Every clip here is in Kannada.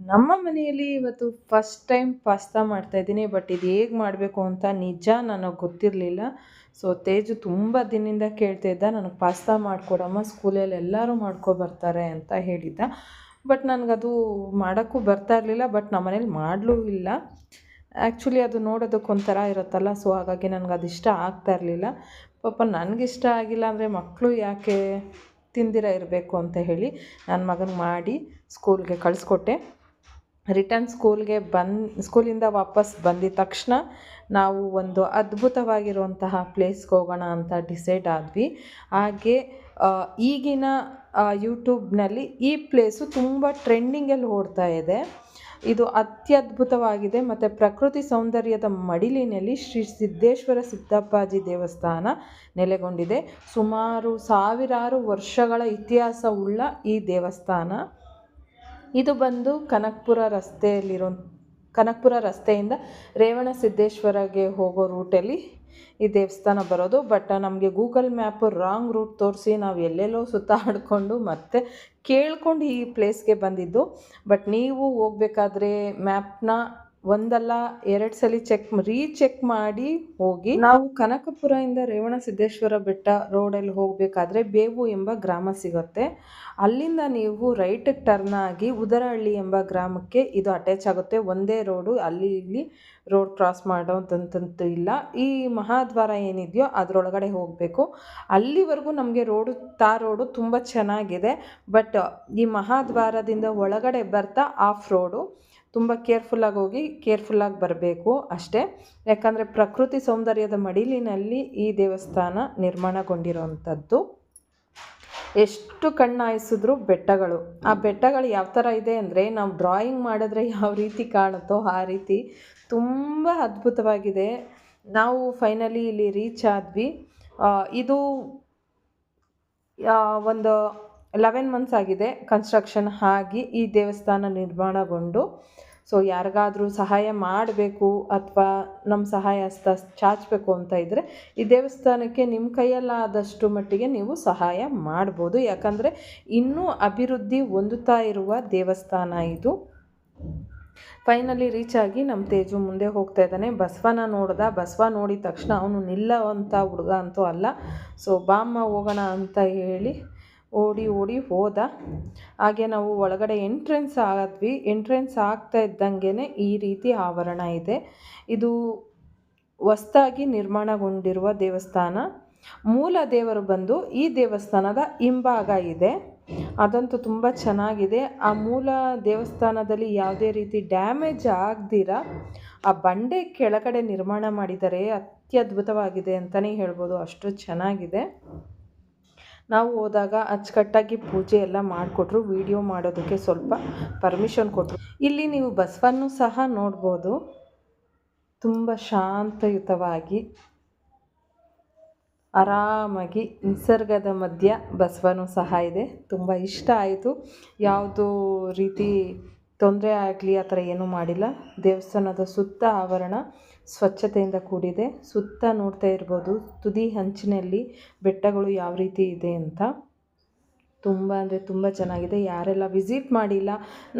ನಮ್ಮ ಮನೆಯಲ್ಲಿ ಇವತ್ತು ಫಸ್ಟ್ ಟೈಮ್ ಪಾಸ್ತಾ ಮಾಡ್ತಾ ಇದ್ದೀನಿ ಬಟ್ ಇದು ಹೇಗೆ ಮಾಡಬೇಕು ಅಂತ ನಿಜ ನನಗೆ ಗೊತ್ತಿರಲಿಲ್ಲ. ಸೊ ತೇಜು ತುಂಬ ದಿನದಿಂದ ಕೇಳ್ತಾ ಇದ್ದ, ನನಗೆ ಪಾಸ್ತಾ ಮಾಡಿಕೊಡಮ್ಮ, ಸ್ಕೂಲಲ್ಲಿ ಎಲ್ಲರೂ ಮಾಡ್ಕೊಬರ್ತಾರೆ ಅಂತ ಹೇಳಿದ್ದ. ಬಟ್ ನನಗದು ಮಾಡೋಕ್ಕೂ ಬರ್ತಾ ಇರಲಿಲ್ಲ ಬಟ್ ನಮ್ಮ ಮನೇಲಿ ಮಾಡಲೂ ಇಲ್ಲ. ಆ್ಯಕ್ಚುಲಿ ಅದು ನೋಡೋದಕ್ಕೊಂಥರ ಇರುತ್ತಲ್ಲ ಸೊ ಹಾಗಾಗಿ ನನಗೆ ಅದು ಇಷ್ಟ ಆಗ್ತಾ ಇರಲಿಲ್ಲ. ಪಾಪ ನನಗಿಷ್ಟ ಆಗಿಲ್ಲ ಅಂದರೆ ಮಕ್ಕಳು ಯಾಕೆ ತಿಂದಿರ ಇರಬೇಕು ಅಂತ ಹೇಳಿ ನನ್ನ ಮಗನ ಮಾಡಿ ಸ್ಕೂಲ್ಗೆ ಕಳಿಸ್ಕೊಟ್ಟೆ. ರಿಟರ್ನ್ ಸ್ಕೂಲ್ಗೆ ಬನ್ ಸ್ಕೂಲಿಂದ ವಾಪಸ್ ಬಂದಿದ ತಕ್ಷಣ ನಾವು ಒಂದು ಅದ್ಭುತವಾಗಿರುವಂತಹ ಪ್ಲೇಸ್ಗೆ ಹೋಗೋಣ ಅಂತ ಡಿಸೈಡ್ ಆದ್ವಿ. ಹಾಗೆ ಈಗಿನ ಯೂಟ್ಯೂಬ್ನಲ್ಲಿ ಈ ಪ್ಲೇಸು ತುಂಬ ಟ್ರೆಂಡಿಂಗಲ್ಲಿ ಓಡ್ತಾ ಇದೆ. ಇದು ಅತ್ಯದ್ಭುತವಾಗಿದೆ. ಮತ್ತು ಪ್ರಕೃತಿ ಸೌಂದರ್ಯದ ಮಡಿಲಿನಲ್ಲಿ ಶ್ರೀ ಸಿದ್ದೇಶ್ವರ ಸಿದ್ದಪ್ಪಾಜಿ ದೇವಸ್ಥಾನ ನೆಲೆಗೊಂಡಿದೆ. ಸುಮಾರು ಸಾವಿರಾರು ವರ್ಷಗಳ ಇತಿಹಾಸವುಳ್ಳ ಈ ದೇವಸ್ಥಾನ. ಇದು ಬಂದು ಕನಕಪುರ ರಸ್ತೆಯಲ್ಲಿರೋ, ಕನಕಪುರ ರಸ್ತೆಯಿಂದ ರೇವಣ ಸಿದ್ದೇಶ್ವರಗೆ ಹೋಗೋ ರೂಟಲ್ಲಿ ಈ ದೇವಸ್ಥಾನ ಬರೋದು. ಬಟ್ ನಮಗೆ ಗೂಗಲ್ ಮ್ಯಾಪ್ ರಾಂಗ್ ರೂಟ್ ತೋರಿಸಿ ನಾವು ಎಲ್ಲೆಲ್ಲೋ ಸುತ್ತಾಡಿಕೊಂಡು ಮತ್ತೆ ಕೇಳ್ಕೊಂಡು ಈ ಪ್ಲೇಸ್ಗೆ ಬಂದಿದ್ದು. ಬಟ್ ನೀವು ಹೋಗ್ಬೇಕಾದ್ರೆ ಮ್ಯಾಪ್ನ ಒಂದಲ್ಲ ಎರಡು ಸಲ ಚೆಕ್ ರೀಚೆಕ್ ಮಾಡಿ ಹೋಗಿ ನಾವು ಕನಕಪುರದಿಂದ ರೇವಣ ಸಿದ್ದೇಶ್ವರ ಬೆಟ್ಟ ರೋಡಲ್ಲಿ ಹೋಗಬೇಕಾದ್ರೆ ಬೇವು ಎಂಬ ಗ್ರಾಮ ಸಿಗುತ್ತೆ. ಅಲ್ಲಿಂದ ನೀವು ರೈಟಿಗೆ ಟರ್ನ್ ಆಗಿ ಉದರಹಳ್ಳಿ ಎಂಬ ಗ್ರಾಮಕ್ಕೆ ಇದು ಅಟ್ಯಾಚ್ ಆಗುತ್ತೆ. ಒಂದೇ ರೋಡು ಅಲ್ಲಿ ಇಲ್ಲಿ ರೋಡ್ ಕ್ರಾಸ್ ಮಾಡೋದಂತಂತೂ ಇಲ್ಲ. ಈ ಮಹಾದ್ವಾರ ಏನಿದೆಯೋ ಅದರೊಳಗಡೆ ಹೋಗಬೇಕು. ಅಲ್ಲಿವರೆಗೂ ನಮಗೆ ರೋಡು ತಾ ರೋಡು ತುಂಬ ಚೆನ್ನಾಗಿದೆ. ಬಟ್ ಈ ಮಹಾದ್ವಾರದಿಂದ ಒಳಗಡೆ ಬರ್ತಾ ಆಫ್ ರೋಡು ತುಂಬ ಕೇರ್ಫುಲ್ಲಾಗಿ ಹೋಗಿ ಕೇರ್ಫುಲ್ಲಾಗಿ ಬರಬೇಕು ಅಷ್ಟೇ. ಯಾಕಂದರೆ ಪ್ರಕೃತಿ ಸೌಂದರ್ಯದ ಮಡಿಲಿನಲ್ಲಿ ಈ ದೇವಸ್ಥಾನ ನಿರ್ಮಾಣಗೊಂಡಿರೋವಂಥದ್ದು. ಎಷ್ಟು ಕಣ್ಣಾಯಿಸಿದ್ರು ಬೆಟ್ಟಗಳು. ಆ ಬೆಟ್ಟಗಳು ಯಾವ ಥರ ಇದೆ ಅಂದರೆ ನಾವು ಡ್ರಾಯಿಂಗ್ ಮಾಡಿದ್ರೆ ಯಾವ ರೀತಿ ಕಾಣುತ್ತೋ ಆ ರೀತಿ ತುಂಬ ಅದ್ಭುತವಾಗಿದೆ. ನಾವು ಫೈನಲಿ ಇಲ್ಲಿ ರೀಚ್ ಆದ್ವಿ. ಇದು ಒಂದು ಲೆವೆನ್ ಮಂತ್ಸ್ ಆಗಿದೆ ಕನ್ಸ್ಟ್ರಕ್ಷನ್ ಆಗಿ ಈ ದೇವಸ್ಥಾನ ನಿರ್ಮಾಣಗೊಂಡು. ಸೊ ಯಾರಿಗಾದರೂ ಸಹಾಯ ಮಾಡಬೇಕು ಅಥವಾ ನಮ್ಮ ಸಹಾಯ ಹಸ್ತ ಚಾಚಬೇಕು ಅಂತ ಇದ್ದರೆ ಈ ದೇವಸ್ಥಾನಕ್ಕೆ ನಿಮ್ಮ ಕೈಯಲ್ಲಾದಷ್ಟು ಮಟ್ಟಿಗೆ ನೀವು ಸಹಾಯ ಮಾಡ್ಬೋದು. ಯಾಕಂದರೆ ಇನ್ನೂ ಅಭಿವೃದ್ಧಿ ಹೊಂದುತ್ತಾ ಇರುವ ದೇವಸ್ಥಾನ ಇದು. ಫೈನಲಿ ರೀಚ್ ಆಗಿ ನಮ್ಮ ತೇಜು ಮುಂದೆ ಹೋಗ್ತಾ ಇದ್ದಾನೆ. ಬಸವನ ನೋಡ್ದ, ಬಸವ ನೋಡಿದ ತಕ್ಷಣ ಅವನು ನಿಲ್ಲೋವಂಥ ಹುಡುಗ ಅಂತೂ ಅಲ್ಲ. ಸೊ ಬಾಮ್ಮ ಹೋಗೋಣ ಅಂತ ಹೇಳಿ ಓಡಿ ಓಡಿ ಹೋದ. ಹಾಗೆ ನಾವು ಒಳಗಡೆ ಎಂಟ್ರೆನ್ಸ್ ಆದ್ವಿ. ಎಂಟ್ರೆನ್ಸ್ ಆಗ್ತಾ ಇದ್ದಂಗೆ ಈ ರೀತಿ ಆವರಣ ಇದೆ. ಇದು ಹೊಸ್ದಾಗಿ ನಿರ್ಮಾಣಗೊಂಡಿರುವ ದೇವಸ್ಥಾನ. ಮೂಲ ದೇವರು ಬಂದು ಈ ದೇವಸ್ಥಾನದ ಹಿಂಭಾಗ ಇದೆ. ಅದಂತೂ ತುಂಬ ಚೆನ್ನಾಗಿದೆ. ಆ ಮೂಲ ದೇವಸ್ಥಾನದಲ್ಲಿ ಯಾವುದೇ ರೀತಿ ಡ್ಯಾಮೇಜ್ ಆಗದಿರ, ಆ ಬಂಡೆ ಕೆಳಗಡೆ ನಿರ್ಮಾಣ ಮಾಡಿದರೆ ಅತ್ಯದ್ಭುತವಾಗಿದೆ ಅಂತಲೇ ಹೇಳ್ಬೋದು. ಅಷ್ಟು ಚೆನ್ನಾಗಿದೆ. ನಾವು ಹೋದಾಗ ಅಚ್ಚುಕಟ್ಟಾಗಿ ಪೂಜೆ ಎಲ್ಲ ಮಾಡಿಕೊಟ್ರು, ವೀಡಿಯೋ ಮಾಡೋದಕ್ಕೆ ಸ್ವಲ್ಪ ಪರ್ಮಿಷನ್ ಕೊಟ್ಟರು ಇಲ್ಲಿ ನೀವು ಬಸವನ್ನು ಸಹ ನೋಡ್ಬೋದು. ತುಂಬ ಶಾಂತಯುತವಾಗಿ, ಆರಾಮಾಗಿ, ನಿಸರ್ಗದ ಮಧ್ಯ ಬಸವನು ಸಹ ಇದೆ. ತುಂಬ ಇಷ್ಟ ಆಯಿತು. ಯಾವುದೋ ರೀತಿ ತೊಂದರೆ ಆಗಲಿ ಆ ಥರ ಏನೂ ಮಾಡಿಲ್ಲ. ದೇವಸ್ಥಾನದ ಸುತ್ತ ಆವರಣ ಸ್ವಚ್ಛತೆಯಿಂದ ಕೂಡಿದೆ. ಸುತ್ತ ನೋಡ್ತಾ ಇರ್ಬೋದು, ತುದಿ ಹಂಚಿನಲ್ಲಿ ಬೆಟ್ಟಗಳು ಯಾವ ರೀತಿ ಇದೆ ಅಂತ. ತುಂಬ ಅಂದರೆ ತುಂಬ ಚೆನ್ನಾಗಿದೆ. ಯಾರೆಲ್ಲ ವಿಸಿಟ್ ಮಾಡಿಲ್ಲ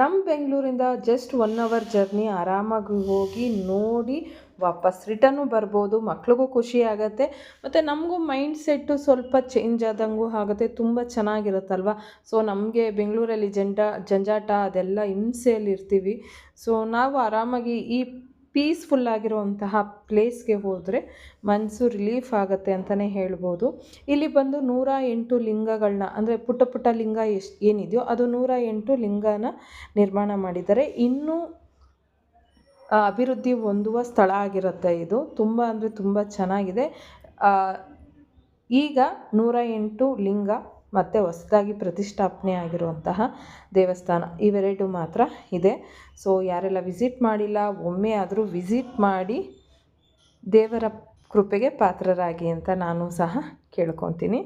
ನಮ್ಮ ಬೆಂಗಳೂರಿಂದ ಜಸ್ಟ್ ಒನ್ ಅವರ್ ಜರ್ನಿ ಆರಾಮಾಗಿ ಹೋಗಿ ನೋಡಿ ವಾಪಸ್ ರಿಟರ್ನು ಬರ್ಬೋದು, ಮಕ್ಳಿಗೂ ಖುಷಿ ಆಗುತ್ತೆ, ಮತ್ತು ನಮಗೂ ಮೈಂಡ್ ಸೆಟ್ಟು ಸ್ವಲ್ಪ ಚೇಂಜ್ ಆದಂಗೂ ಆಗುತ್ತೆ, ತುಂಬ ಚೆನ್ನಾಗಿರುತ್ತಲ್ವ? ಸೊ ನಮಗೆ ಬೆಂಗಳೂರಲ್ಲಿ ಜಂಟ, ಜಂಜಾಟ ಅದೆಲ್ಲ ಹಿಂಸೆಯಲ್ಲಿ ಇರ್ತೀವಿ. ಸೊ ನಾವು ಆರಾಮಾಗಿ ಈ ಪೀಸ್ಫುಲ್ ಆಗಿರುವಂತಹ ಪ್ಲೇಸ್ಗೆ ಹೋದರೆ ಮನಸ್ಸು ರಿಲೀಫ್ ಆಗುತ್ತೆ ಅಂತಲೇ ಹೇಳ್ಬೋದು. ಇಲ್ಲಿ ಬಂದು ನೂರ ಎಂಟು ಲಿಂಗಗಳನ್ನ ಅಂದರೆ ಪುಟ್ಟ ಪುಟ್ಟ ಲಿಂಗ ಎಷ್ಟು ಏನಿದೆಯೋ ಅದು ನೂರ ಎಂಟು ಲಿಂಗನ ನಿರ್ಮಾಣ ಮಾಡಿದ್ದಾರೆ. ಇನ್ನೂ ಅಭಿವೃದ್ಧಿ ಹೊಂದುವ ಸ್ಥಳ ಆಗಿರುತ್ತೆ ಇದು. ತುಂಬ ಅಂದರೆ ತುಂಬ ಚೆನ್ನಾಗಿದೆ. ಈಗ ನೂರ ಎಂಟು ಲಿಂಗ ಮತ್ತು ಹೊಸದಾಗಿ ಪ್ರತಿಷ್ಠಾಪನೆ ಆಗಿರುವಂತಹ ದೇವಸ್ಥಾನ ಇವೆರಡು ಮಾತ್ರ ಇದೆ. ಸೊ ಯಾರೆಲ್ಲ ವಿಸಿಟ್ ಮಾಡಿಲ್ಲ, ಒಮ್ಮೆ ಆದರೂ ವಿಸಿಟ್ ಮಾಡಿ ದೇವರ ಕೃಪೆಗೆ ಪಾತ್ರರಾಗಿ ಅಂತ ನಾನು ಸಹ ಕೇಳ್ಕೊತೀನಿ.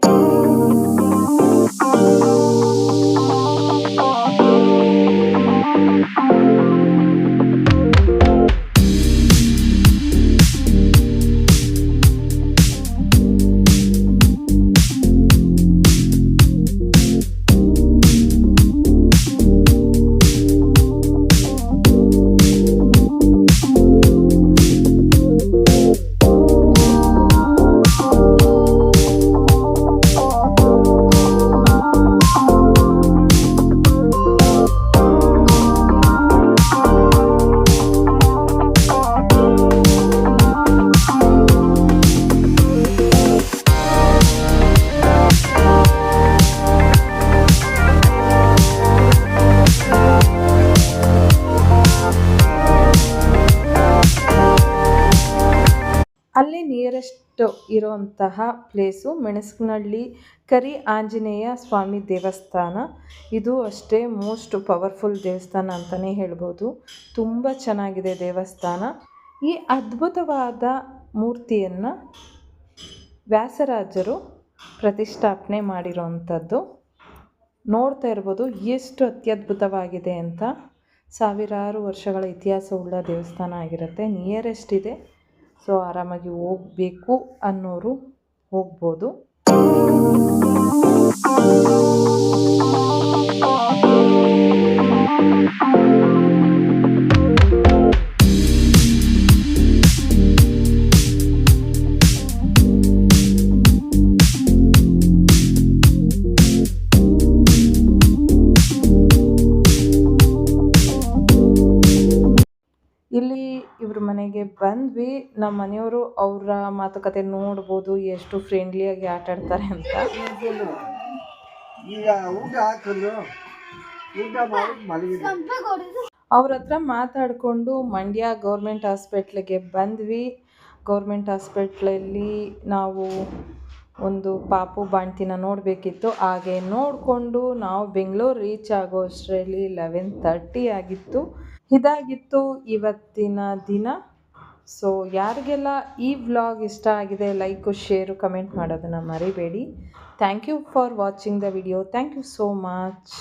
ನಿಯರೆಸ್ಟ್ ಇರೋಂತಹ ಪ್ಲೇಸು ಮೆಣಸಿನಹಳ್ಳಿ ಕರಿ ಆಂಜನೇಯ ಸ್ವಾಮಿ ದೇವಸ್ಥಾನ. ಇದು ಅಷ್ಟೇ ಮೋಸ್ಟ್ ಪವರ್ಫುಲ್ ದೇವಸ್ಥಾನ ಅಂತಲೇ ಹೇಳ್ಬೋದು. ತುಂಬ ಚೆನ್ನಾಗಿದೆ ದೇವಸ್ಥಾನ. ಈ ಅದ್ಭುತವಾದ ಮೂರ್ತಿಯನ್ನು ವ್ಯಾಸರಾಜರು ಪ್ರತಿಷ್ಠಾಪನೆ ಮಾಡಿರೋವಂಥದ್ದು. ನೋಡ್ತಾ ಇರ್ಬೋದು ಎಷ್ಟು ಅತ್ಯದ್ಭುತವಾಗಿದೆ ಅಂತ. ಸಾವಿರಾರು ವರ್ಷಗಳ ಇತಿಹಾಸವುಳ್ಳ ದೇವಸ್ಥಾನ ಆಗಿರುತ್ತೆ. ನಿಯರೆಸ್ಟ್ ಇದೆ. ಸೊ ಆರಾಮಾಗಿ ಹೋಗಬೇಕು ಅನ್ನೋರು ಹೋಗ್ಬೋದು. ಇಲ್ಲಿ ಇವ್ರ ಮನೆಗೆ ಬಂದ್ವಿ. ನಮ್ಮ ಮನೆಯವರು ಅವರ ಮಾತುಕತೆ ನೋಡ್ಬೋದು ಎಷ್ಟು ಫ್ರೆಂಡ್ಲಿಯಾಗಿ ಆಟ ಆಡ್ತಾರೆ ಅಂತ. ಈಗ ಊಟ ಹಾಕಿದ್ರು ಊಟ ಮಾಡಿ ಮಲಗಿದ್ರು ಅವ್ರ ಹತ್ರ ಮಾತಾಡಿಕೊಂಡು ಮಂಡ್ಯ ಗೌರ್ಮೆಂಟ್ ಹಾಸ್ಪಿಟ್ಲಿಗೆ ಬಂದ್ವಿ. ಗೌರ್ಮೆಂಟ್ ಹಾಸ್ಪಿಟ್ಲಲ್ಲಿ ನಾವು ಒಂದು ಪಾಪು ಬಾಣ್ತಿನ ನೋಡಬೇಕಿತ್ತು. ಹಾಗೆ ನೋಡಿಕೊಂಡು ನಾವು ಬೆಂಗಳೂರು ರೀಚ್ ಆಗೋ ಅಷ್ಟರಲ್ಲಿ ಲೆವೆನ್ ತರ್ಟಿ ಆಗಿತ್ತು. ಇದಾಗಿತ್ತು ಇವತ್ತಿನ ದಿನ. ಸೊ ಯಾರಿಗೆಲ್ಲ ಈ ವ್ಲಾಗ್ ಇಷ್ಟ ಆಗಿದೆ ಲೈಕು ಶೇರು ಕಮೆಂಟ್ ಮಾಡೋದನ್ನು ಮರಿಬೇಡಿ. Thank you for watching the video thank you so much